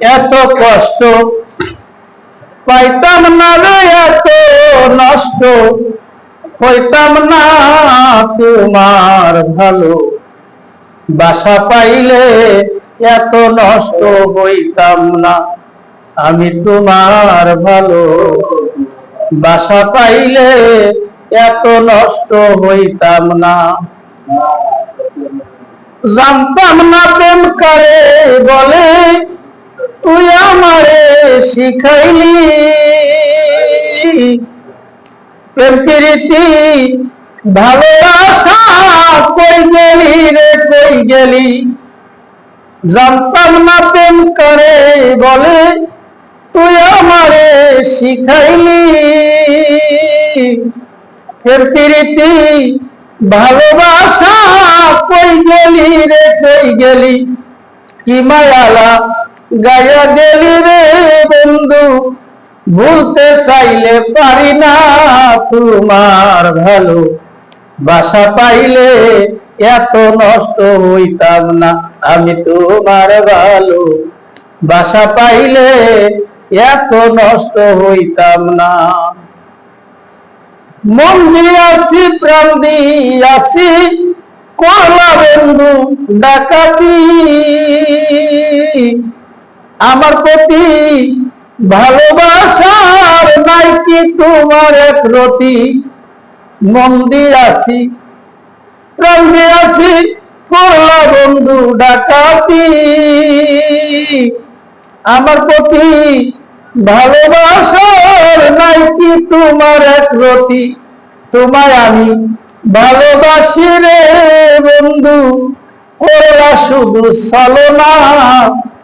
এত কষ্ট। পাইতাম না রে এত নষ্ট। হইতাম না তোমার ভালো। বাসা পাইলে এত নষ্ট হইতাম না। আমি তোমার ভালো। বাসা পাইলে এত নষ্ট হইতাম না। জানতাম না প্রেম করে বলে। তুই আমারে শিখাইলি। প্রেম, প্রীতি, ভালোবাসা কই গেলি রে, কই গেলি? জানতাম না প্রেম করে বলে, তুই আমারে শিখাইলি। ফের প্রীতি, ভালোবাসা কই গেলি রে, কই গেলি? কি মায়ালা গায়া গেলি রে বন্ধু, ভুলতে চাইলে পারি না তোমার ভালো বাসা পাইলে এত নষ্ট হইতাম না আমি তোমার ভালো বাসা পাইলে এত নষ্ট হইতাম না। মন দিয়াছি প্রাণ দিয়াছি করলা বন্ধু, ডাকাতি। আমার প্রতি ভালোবাসার নাই কি তোমার এক রতি? মন দিয়াছি প্রাণ দিয়াছি করলা বন্ধু ডাকাতি। আমার প্রতি ভালোবাসার নাই কি তোমার এক রতি? তোমায় আমি ভালোবাসি রে বন্ধু, করলা শুধু চলো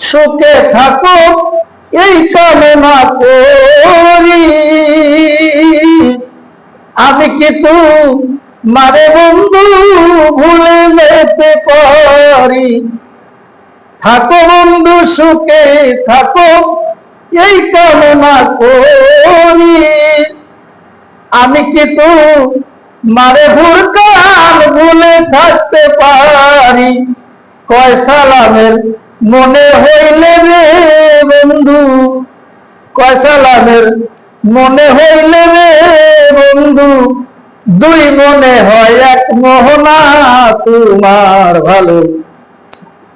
সুখে থাকো এই কামনা করি। আমি কি তু মারে বন্ধু ভুলে যেতে পারি? থাকো বন্ধু, সুখে থাকো, এই কামনা করি। আমি কি তু মারে ভুরকাল ভুলে থাকতে পারি? কয় সালামের মনে হইলে রে বন্ধু, কয় মনে হইলে রে বন্ধু, দুই মনে হয় এক মোহনা, তোমার ভালো।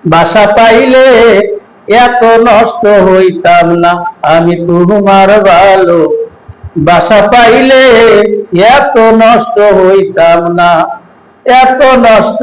বাসা পাইলে এত নষ্ট হইতাম না, আমি তোমার ভালো। বাসা পাইলে এত নষ্ট হইতাম না, এত নষ্ট